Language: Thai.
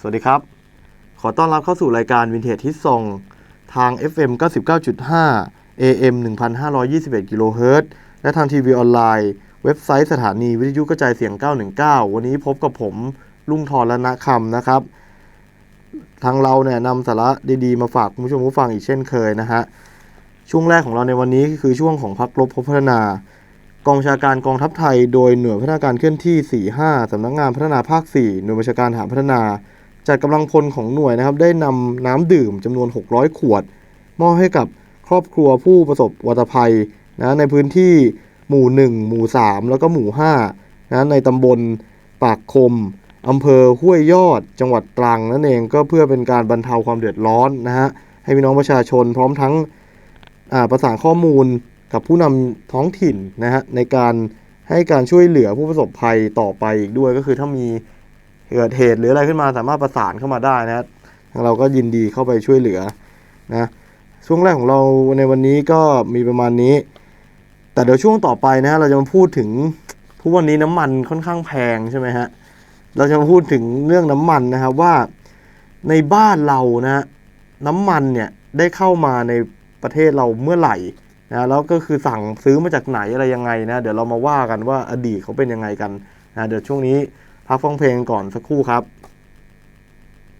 สวัสดีครับ ขอต้อนรับเข้าสู่รายการ Vintage Hit Song ทาง FM 99.5 AM 1521กิโลเฮิรตซ์และทางทีวีออนไลน์ เว็บไซต์สถานีวิทยุกระจายเสียง 919 วันนี้พบกับผมลุงทรและนะคำนะครับ ทางเราเนี่ยนำสาระดีๆ มาฝากคุณผู้ชมผู้ฟังอีกเช่นเคยนะฮะ ช่วงแรกของเราในวันนี้คือช่วงของพักรบพัฒนากองบัญชาการกองทัพไทย โดยหน่วยพัฒนาการเคลื่อนที่ 45 สำนักงานพัฒนาภาค 4 หน่วยบัญชาการฐานพัฒนา จัดกำลังพลของหน่วยนะครับ ได้นำน้ำดื่มจำนวน 600 ขวด มอบให้กับครอบครัวผู้ประสบวัตภัยนะในพื้นที่หมู่ 1 หมู่ 3 แล้วก็หมู่5นะในตำบลปากคมอำเภอห้วยยอด จังหวัดตรังนั่นเองก็เพื่อเป็นการบรรเทาความเดือดร้อนนะฮะให้พี่น้องประชาชนพร้อมทั้งอ่าประสานข้อมูลกับผู้นำท้องถิ่นนะฮะในการให้การช่วยเหลือผู้ประสบภัยต่อไปอีกด้วยก็คือถ้ามี เกิดเหตุหรืออะไรขึ้นมาสามารถประสานเข้ามาได้นะฮะทางเราก็ยินดีเข้าไปช่วยเหลือนะช่วงแรกของเราในวันนี้ก็มีประมาณนี้ แต่เดี๋ยวช่วงต่อไปนะฮะเราจะมาพูดถึงทุกวันนี้น้ำมันค่อนข้างแพงใช่ไหมฮะเราจะมาพูดถึงเรื่องน้ำมันนะครับว่าในบ้านเรานะฮะน้ำมันเนี่ยได้เข้ามาในประเทศเราเมื่อไหร่นะแล้วก็คือสั่งซื้อมาจากไหนอะไรยังไงนะเดี๋ยวเรามาว่ากันว่าอดีตเขาเป็นยังไงกันนะเดี๋ยวช่วงนี้ พักฟังเพลงก่อนสักครู่ครับ